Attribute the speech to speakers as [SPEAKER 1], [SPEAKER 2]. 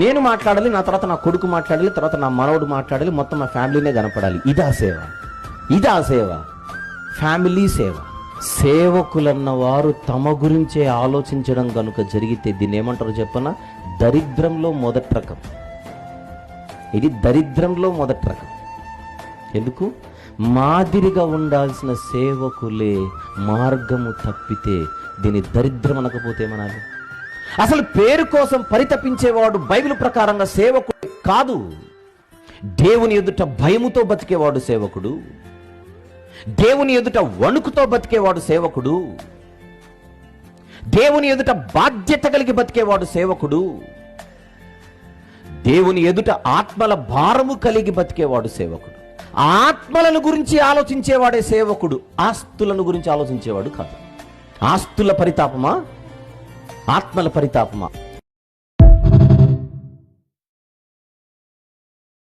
[SPEAKER 1] నేను మాట్లాడాలి నా తర్వాత నా కొడుకు మాట్లాడాలి తర్వాత నా మనవడు మాట్లాడాలి మొత్తం మా ఫ్యామిలీనే కనపడాలి ఇదా సేవ. ఇదా సేవ. ఫ్యామిలీ సేవ. సేవకులన్న వారు తమ గురించే ఆలోచించడం కనుక జరిగితే దీన్ని ఏమంటారు చెప్పన? దరిద్రంలో మొదటి రకం. ఇది దరిద్రంలో మొదటి రకం. ఎందుకు? మాదిరిగా ఉండాల్సిన సేవకులే మార్గము తప్పితే దీని దరిద్రం అనకపోతే ఏమనాలి? అసలు పేరు కోసం పరితపించేవాడు బైబిల్ ప్రకారంగా సేవకుడు కాదు. దేవుని ఎదుట భయముతో బతికేవాడు సేవకుడు. దేవుని ఎదుట వణుకుతో బతికేవాడు సేవకుడు. దేవుని ఎదుట బాధ్యత కలిగి బతికేవాడు సేవకుడు. దేవుని ఎదుట ఆత్మల భారము కలిగి బతికేవాడు సేవకుడు. ఆత్మలను గురించి ఆలోచించేవాడే సేవకుడు. ఆస్తులను గురించి ఆలోచించేవాడు కాదు. ఆస్తుల పరితాపమా? ఆత్మల పరితాపమా?